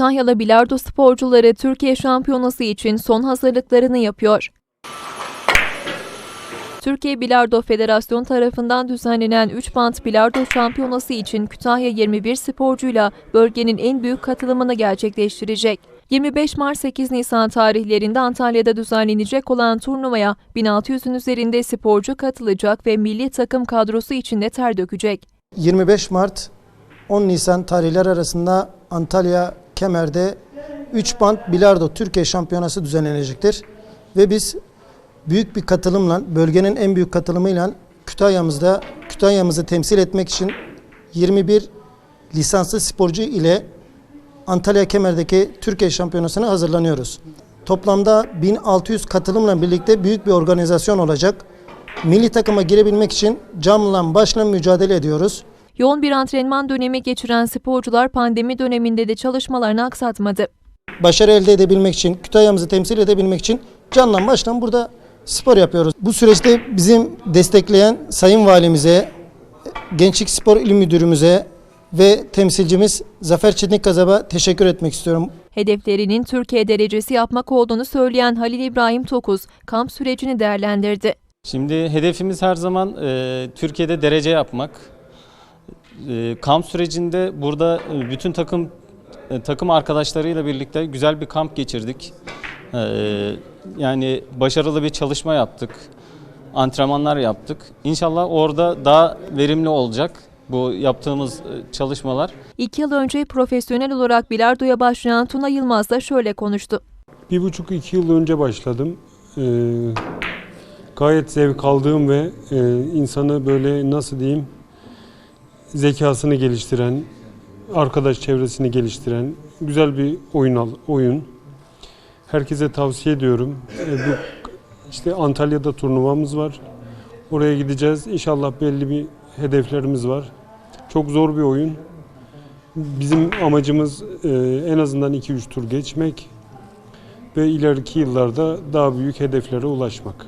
Kütahyalı bilardo sporcuları Türkiye Şampiyonası için son hazırlıklarını yapıyor. Türkiye Bilardo Federasyonu tarafından düzenlenen 3 bant bilardo şampiyonası için Kütahya 21 sporcuyla bölgenin en büyük katılımını gerçekleştirecek. 25 Mart 8 Nisan tarihlerinde Antalya'da düzenlenecek olan turnuvaya 1600'ün üzerinde sporcu katılacak ve milli takım kadrosu içinde ter dökecek. 25 Mart 10 Nisan tarihler arasında Antalya Kemer'de 3 band bilardo Türkiye Şampiyonası düzenlenecektir. Ve biz büyük bir katılımla, bölgenin en büyük katılımıyla Kütahya'mızda Kütahya'mızı temsil etmek için 21 lisanslı sporcu ile Antalya Kemer'deki Türkiye Şampiyonası'na hazırlanıyoruz. Toplamda 1600 katılımla birlikte büyük bir organizasyon olacak. Milli takıma girebilmek için camla başla mücadele ediyoruz. Yoğun bir antrenman dönemi geçiren sporcular pandemi döneminde de çalışmalarını aksatmadı. başarı elde edebilmek için, Kütahya'mızı temsil edebilmek için canla başla burada spor yapıyoruz. Bu süreçte bizim destekleyen Sayın Valimize, Gençlik Spor İl Müdürümüze ve temsilcimiz Zafer Çetinkazab'a teşekkür etmek istiyorum. Hedeflerinin Türkiye derecesi yapmak olduğunu söyleyen Halil İbrahim Tokuz, kamp sürecini değerlendirdi. Şimdi hedefimiz her zaman e, Türkiye'de derece yapmak. E, kamp sürecinde burada e, bütün takım e, takım arkadaşlarıyla birlikte güzel bir kamp geçirdik. E, yani başarılı bir çalışma yaptık. Antrenmanlar yaptık. İnşallah orada daha verimli olacak bu yaptığımız e, çalışmalar. İki yıl önce profesyonel olarak bilardoya başlayan Tuna Yılmaz da şöyle konuştu. Bir buçuk iki yıl önce başladım. Ee, gayet zevk aldığım ve e, insanı böyle nasıl diyeyim zekasını geliştiren, arkadaş çevresini geliştiren güzel bir oyun al- oyun. Herkese tavsiye ediyorum. Ee, bu işte Antalya'da turnuvamız var. Oraya gideceğiz. İnşallah belli bir hedeflerimiz var. Çok zor bir oyun. Bizim amacımız e, en azından 2-3 tur geçmek ve ileriki yıllarda daha büyük hedeflere ulaşmak.